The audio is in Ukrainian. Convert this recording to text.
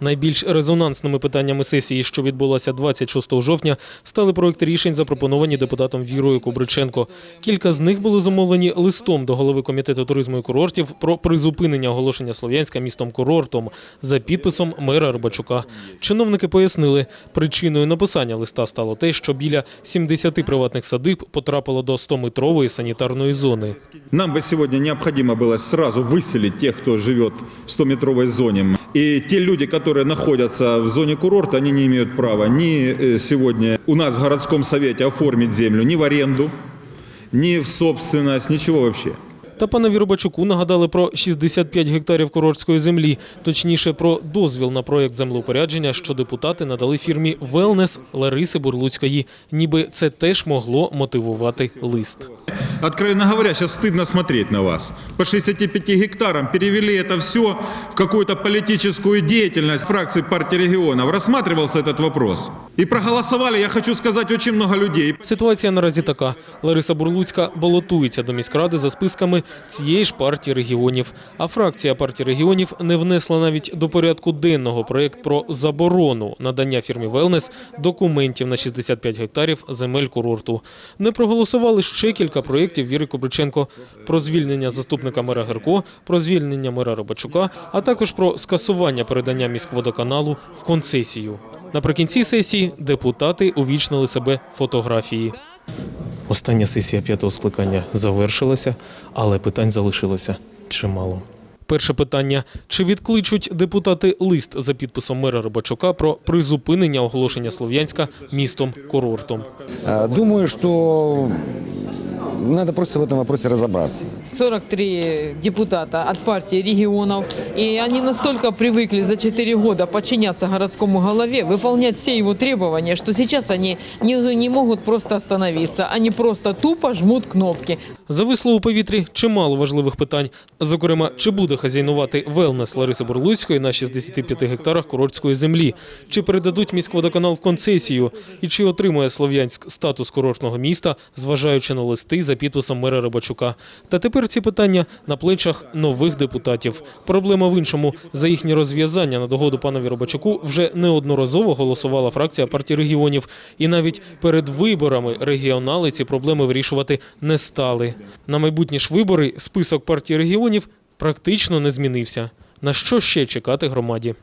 Найбільш резонансними питаннями сесії, що відбулася 26 жовтня, стали проекти рішень, запропоновані депутатом Вірою Кубриченко. Кілька з них були замовлені листом до голови комітету туризму і курортів про призупинення оголошення Слов'янська містом курортом за підписом мера Рибачука. Чиновники пояснили, причиною написання листа стало те, що біля 70 приватних садиб потрапило до 100-метрової санітарної зони. Нам бы сегодня необходимо было сразу выселить тех, кто живет в 100-метровой зоне. И те люди, которые находятся в зоне курорта, они не имеют права ни э, сегодня у нас в городском совете оформить землю ни в аренду, ни в собственность, ничего вообще. Та панові Рибачуку нагадали про 65 гектарів курортської землі, точніше про дозвіл на проєкт землеупорядження, що депутати надали фірмі «Велнес» Лариси Бурлуцької. Ніби це теж могло мотивувати лист. Откровенно говоря, сейчас стыдно смотреть на вас. По 65 гектарам перевели это все в какую-то политическую деятельность фракции партии регионов. Рассматривался этот вопрос. И проголосовали, я хочу сказать, очень много людей. Ситуація наразі така. Лариса Бурлуцька балотується до міськради за списками цієї ж партії регіонів. А фракція партії регіонів не внесла навіть до порядку денного проєкт про заборону надання фірмі «Велнес» документів на 65 гектарів земель курорту. Не проголосували ще кілька проєктів Віри Кобриченко про звільнення заступника мера Герко, про звільнення мера Рибачука, а також про скасування передання міськводоканалу в концесію. Наприкінці сесії депутати увічнили себе фотографії. Остання сесія п'ятого скликання завершилася, але питань залишилося чимало. Перше питання: чи відкличуть депутати лист за підписом мера Рибачука про призупинення оголошення Слов'янська містом курортом? Думаю, что надо просто в этом вопросе разобраться. 43 депутата от партии регионов, и они настолько привыкли за 4 года подчиняться городскому голове, выполнять все его требования, что сейчас они не, не могут просто остановиться, они просто тупо жмут кнопки. Зависло у повітрі чимало важливих питань. Зокрема, чи буде хазяйнувати велнес Лариси Бурлуцької на 65 гектарах курортської землі, чи передадуть міськводоканал в концесію, і чи отримує Слов'янськ статус курортного міста, зважаючи на листи за підписом мера Рибачука. Та тепер ці питання на плечах нових депутатів. Проблема в іншому. За їхнє розв'язання на догоду панові Рибачуку вже неодноразово голосувала фракція партії регіонів. І навіть перед виборами регіонали ці проблеми вирішувати не стали. На майбутні ж вибори список партії регіонів практично не змінився. На що ще чекати громаді?